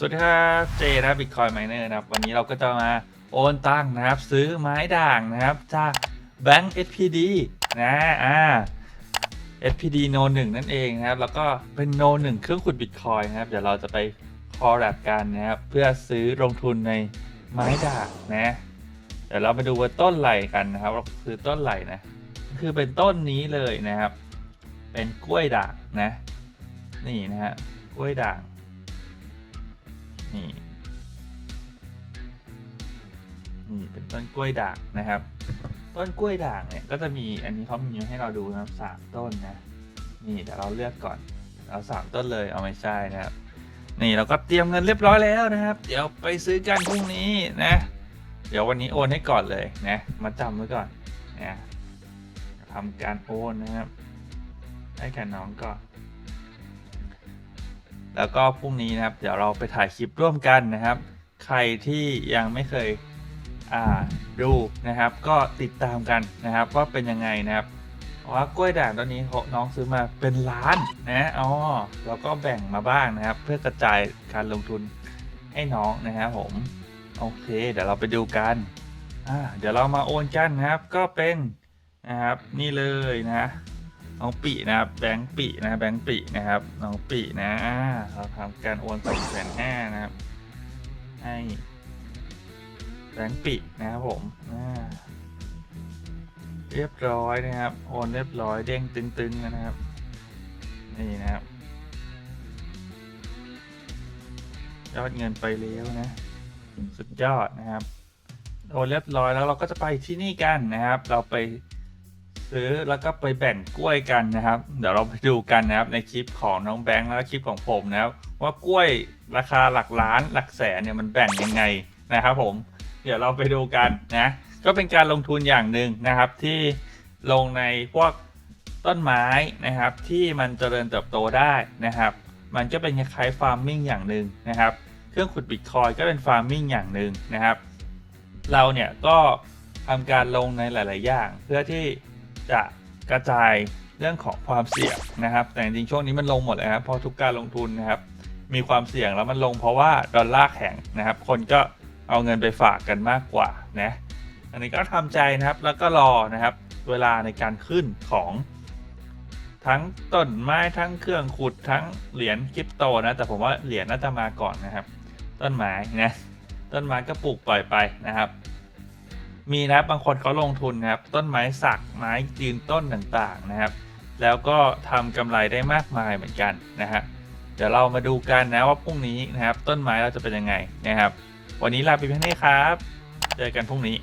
สวัสดีครับเจนะครับบิตคอยไมเนอร์นะครับ วันนี้เราก็จะมาโอนตังนะครับ ซื้อไม้ด่างนะครับ จากแบงก์ SPD นะอ่า SPD No 1นั่นเองนะครับ แล้วก็เป็น No 1เครื่องขุดบิตคอยนะครับ เดี๋ยวเราจะไปคอร์รักันนะครับ เพื่อซื้อลงทุนในไม้ด่างนะ เดี๋ยวเรามาดูว่าต้นไหลกันนะครับเราคือต้นไหลนะ คือเป็นต้นนี้เลยนะครับ เป็นกล้วยด่างนะ นี่นะฮะกล้วยด่าง นี่ นี่เป็นต้นกล้วยด่างนะครับ ต้นกล้วยด่างเนี่ยก็จะมีอันนี้เขามีให้เราดูนะครับสามต้นนะ นี่เดี๋ยวเราเลือกก่อนเราสามต้นเลยเอาไม่ใช่นะครับ นี่เราก็เตรียมเงินเรียบร้อยแล้วนะครับ เดี๋ยวไปซื้อกันพรุ่งนี้นะ เดี๋ยววันนี้โอนให้ก่อนเลยนะ มาจำไว้ก่อนนะทำการโอนนะครับ ให้แก่น้องก่อน แล้วก็พรุ่งนี้นะครับ เดี๋ยวเราไปถ่ายคลิปร่วมกันนะครับ ใครที่ยังไม่เคยดูนะครับ ก็ติดตามกันนะครับว่าเป็นยังไงนะครับว่ากล้วยด่างตอนนี้น้องซื้อมาเป็นล้านนะอ๋อเราก็แบ่งมาบ้างนะครับ เพื่อกระจายการลงทุนให้น้องนะครับผม โอเค เดี๋ยวเราไปดูกันอ่าเดี๋ยวเรามาโอนกันนะครับ ก็เป็นนะครับ นี่เลยนะ น้องปีนะครับแบงค์ปีนะแบงค์ปีนะครับน้องปีนะเราทำการโอนสองแสนห้านะครับ ให้แบงค์ปีนะครับผมเรียบร้อยนะครับ โอนเรียบร้อยเด้งตึงๆนะครับ นี่นะครับยอดเงินไปแล้วนะ สุดยอดนะครับ โอนเรียบร้อยแล้วเราก็จะไปที่นี่กันนะครับ เราไป ซื้อแล้วก็ไปแบ่งกล้วยกันนะครับ เดี๋ยวเราไปดูกันนะครับในคลิปของน้องแบงค์แล้วคลิปของผมนะครับ ว่ากล้วยราคาหลักล้านหลักแสนเนี่ยมันแบ่งยังไงนะครับ ผม เดี๋ยวเราไปดูกันนะก็เป็นการลงทุนอย่างหนึ่งนะครับที่ลงในพวกต้นไม้นะครับ ที่มันเจริญเติบโตได้นะครับ มันก็เป็นคล้ายฟาร์มมิ่งอย่างหนึ่งนะครับ เครื่องขุดบิตคอยก็เป็นฟาร์มมิ่งอย่างหนึ่งนะครับ เราเนี่ยก็ทำการลงในหลาย ๆ อย่าง เพื่อที่ จะกระจายเรื่องของความเสี่ยงนะครับ แต่จริงช่วงนี้มันลงหมดเลยครับเพราะทุกการลงทุนนะครับ มีความเสี่ยงแล้วมันลงเพราะว่าดอลลาร์แข็งนะครับ คนก็เอาเงินไปฝากกันมากกว่านะอันนี้ก็ทำใจนะครับแล้วก็รอนะครับ เวลาในการขึ้นของทั้งต้นไม้ทั้งเครื่องขุดทั้งเหรียญคริปโตนะ แต่ผมว่าเหรียญน่าจะมาก่อนนะครับ ต้นไม้นะต้นไม้ก็ปลูกปล่อยไปนะครับ มีนะครับบางคนเขาลงทุนนะครับ ต้นไม้สักไม้ยืนต้นต่างๆนะครับ แล้วก็ทำกำไรได้มากมายเหมือนกันนะฮะเดี๋ยวเรามาดูกันนะว่าพรุ่งนี้นะครับ ต้นไม้เราจะเป็นยังไงนะครับ วันนี้ลาไปเพียงเท่านี้ครับ เจอกันพรุ่งนี้